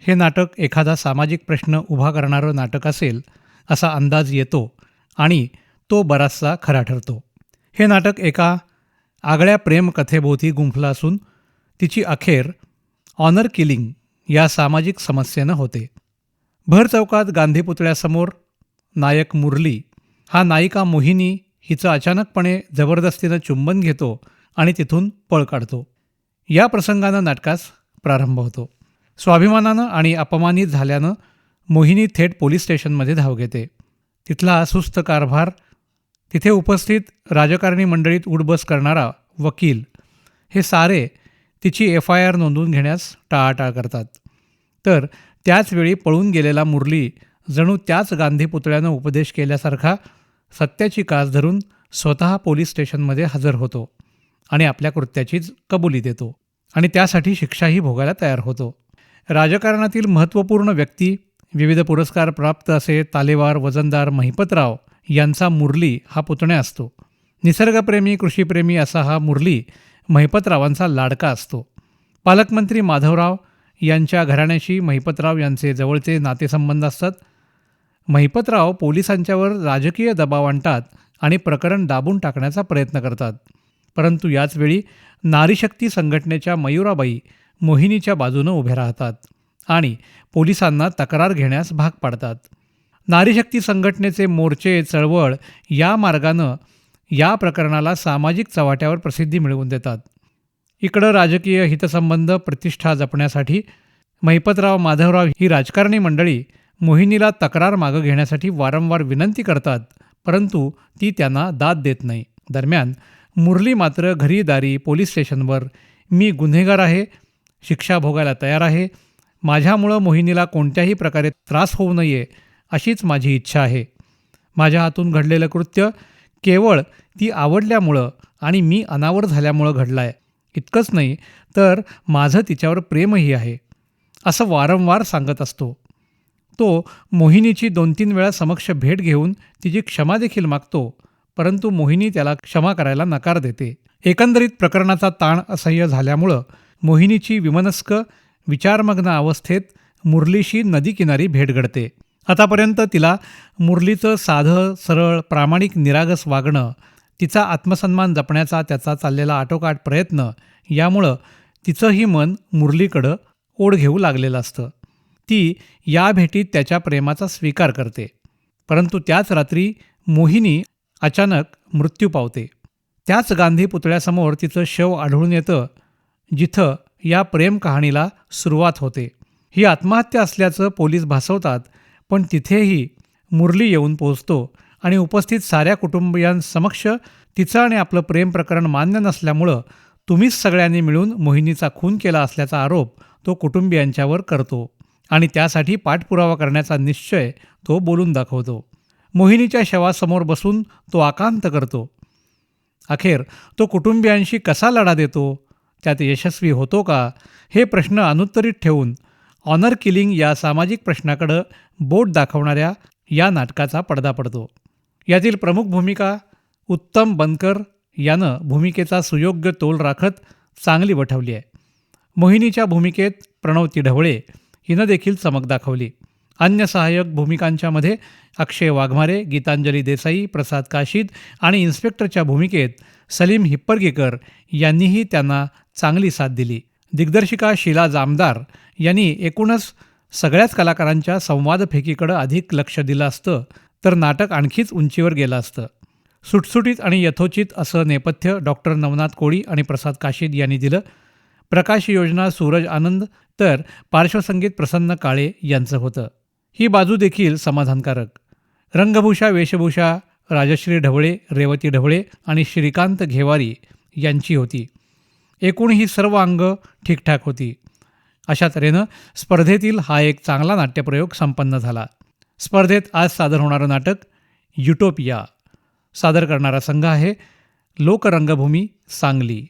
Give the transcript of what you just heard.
हे नाटक एखादा सामाजिक प्रश्न उभा करणारं नाटक असेल असा अंदाज येतो आणि तो बराचसा खरा ठरतो. हे नाटक एका आगळ्या प्रेमकथेभोवती गुंफलं असून तिची अखेर ऑनर किलिंग या सामाजिक समस्येनं होते. भर चौकात गांधी पुतळ्यासमोर नायक मुरली हा नायिका मोहिनी हिचं अचानकपणे जबरदस्तीनं चुंबन घेतो आणि तिथून पळ काढतो. या प्रसंगानं नाटकास प्रारंभ होतो. स्वाभिमानानं आणि अपमानित झाल्यानं मोहिनी थेट पोलीस स्टेशनमध्ये धाव घेते. तिथला सुस्त कारभार तिथे उपस्थित राजकारणी मंडळीत उडबस करणारा वकील हे सारे तिची एफ आय आर नोंदवून घेण्यास टाळाटाळ करतात. तर त्याचवेळी पळून गेलेला मुरली जणू त्याच गांधी पुतळ्यानं उपदेश केल्यासारखा सत्याची कास धरून स्वतः पोलीस स्टेशनमध्ये हजर होतो आणि आपल्या कृत्याचीच कबुली देतो आणि त्यासाठी शिक्षाही भोगायला तयार होतो. राजकारणातील महत्त्वपूर्ण व्यक्ती विविध पुरस्कार प्राप्त असे तालेवार वजनदार महिपतराव यांचा मुरली हा पुतण्या असतो. निसर्गप्रेमी कृषीप्रेमी असा हा मुरली महिपतरावांचा लाडका असतो. पालकमंत्री माधवराव यांच्या घराण्याशी महिपतराव यांचे जवळचे नातेसंबंध असतात. महिपतराव पोलिसांच्यावर राजकीय दबाव आणतात आणि प्रकरण दाबून टाकण्याचा प्रयत्न करतात. परंतु याचवेळी नारीशक्ती संघटनेच्या मयुराबाई मोहिनीच्या बाजूनं उभे राहतात आणि पोलिसांना तक्रार घेण्यास भाग पाडतात. नारीशक्ती संघटनेचे मोर्चे चळवळ या मार्गानं या प्रकरणाला सामाजिक चव्हाट्यावर प्रसिद्धी मिळवून देतात. इकडं राजकीय हितसंबंध प्रतिष्ठा जपण्यासाठी महिपतराव माधवराव ही राजकारणी मंडळी मोहिनीला तक्रार मागं घेण्यासाठी वारंवार विनंती करतात परंतु ती त्यांना दाद देत नाही. दरम्यान मुरली मात्र घरी दारी पोलीस स्टेशनवर. मी गुन्हेगार आहे शिक्षा भोगायला तयार आहे. माझ्यामुळं मोहिनीला कोणत्याही प्रकारे त्रास होऊ नये अशीच माझी इच्छा आहे. माझ्या हातून घडलेलं कृत्य केवळ ती आवडल्यामुळं आणि मी अनावर झाल्यामुळं घडलं आहे इतकंच नाही तर माझं तिच्यावर प्रेमही आहे असं वारंवार सांगत असतो. तो मोहिनीची दोन तीन वेळा समक्ष भेट घेऊन तिची क्षमा देखील मागतो परंतु मोहिनी त्याला क्षमा करायला नकार देते. एकंदरीत प्रकरणाचा ताण असह्य झाल्यामुळं मोहिनीची विमनस्क विचारमग्न अवस्थेत मुरलीशी नदीकिनारी भेट घडते. आतापर्यंत तिला मुरलीचं साधं सरळ प्रामाणिक निरागस वागणं तिचा आत्मसन्मान जपण्याचा त्याचा चाललेला आटोकाट प्रयत्न यामुळं तिचंही मन मुरलीकडं ओढ घेऊ लागलेलं असतं. ती या भेटीत त्याच्या प्रेमाचा स्वीकार करते. परंतु त्याच रात्री मोहिनी अचानक मृत्यू पावते. त्याच गांधी पुतळ्यासमोर तिचं शव आढळून येतं जिथं या प्रेम कहाणीला सुरुवात होते. ही आत्महत्या असल्याचं पोलीस भासवतात पण तिथेही मुरली येऊन पोहोचतो आणि उपस्थित साऱ्या कुटुंबियांसमक्ष तिचं आणि आपलं प्रेम प्रकरण मान्य नसल्यामुळं तुम्हीच सगळ्यांनी मिळून मोहिनीचा खून केला असल्याचा आरोप तो कुटुंबियांच्यावर करतो आणि त्यासाठी पाठपुरावा करण्याचा निश्चय तो बोलून दाखवतो. मोहिनीच्या शवासमोर बसून तो आकांत करतो. अखेर तो कुटुंबियांशी कसा लढा देतो? त्यात यशस्वी होतो का? हे प्रश्न अनुत्तरित ठेवून ऑनर किलिंग या सामाजिक प्रश्नाकडं बोट दाखवणाऱ्या या नाटकाचा पडदा पडतो. यातील प्रमुख भूमिका उत्तम बनकर यानं भूमिकेचा सुयोग्य तोल राखत चांगली वठवली आहे. मोहिनीच्या भूमिकेत प्रणव तिढवळे हिनं देखील चमक दाखवली. अन्य सहाय्यक भूमिकांच्यामध्ये अक्षय वाघमारे गीतांजली देसाई प्रसाद काशीद आणि इन्स्पेक्टरच्या भूमिकेत सलीम हिप्परगेकर यांनीही त्यांना चांगली साथ दिली. दिग्दर्शिका शीला जामदार यांनी एकूणच सगळ्याच कलाकारांच्या संवादफेकीकडं अधिक लक्ष दिलं असतं तर नाटक आणखीच उंचीवर गेलं असतं. सुटसुटीत आणि यथोचित असं नेपथ्य डॉक्टर नवनाथ कोळी आणि प्रसाद काशीद यांनी दिलं. प्रकाश योजना सूरज आनंद तर पार्श्वसंगीत प्रसन्न काळे यांचं होतं. ही बाजू देखील समाधानकारक. रंगभूषा वेशभूषा राजश्री ढवळे रेवती ढवळे आणि श्रीकांत घेवारी यांची होती. एकूण ही सर्व अंग ठीकठाक होती. अशा तऱ्हेनं स्पर्धेतील हा एक चांगला नाट्यप्रयोग संपन्न झाला. स्पर्धेत आज सादर होणारं नाटक युटोपिया. सादर करणारा संघ आहे लोकरंगभूमी सांगली.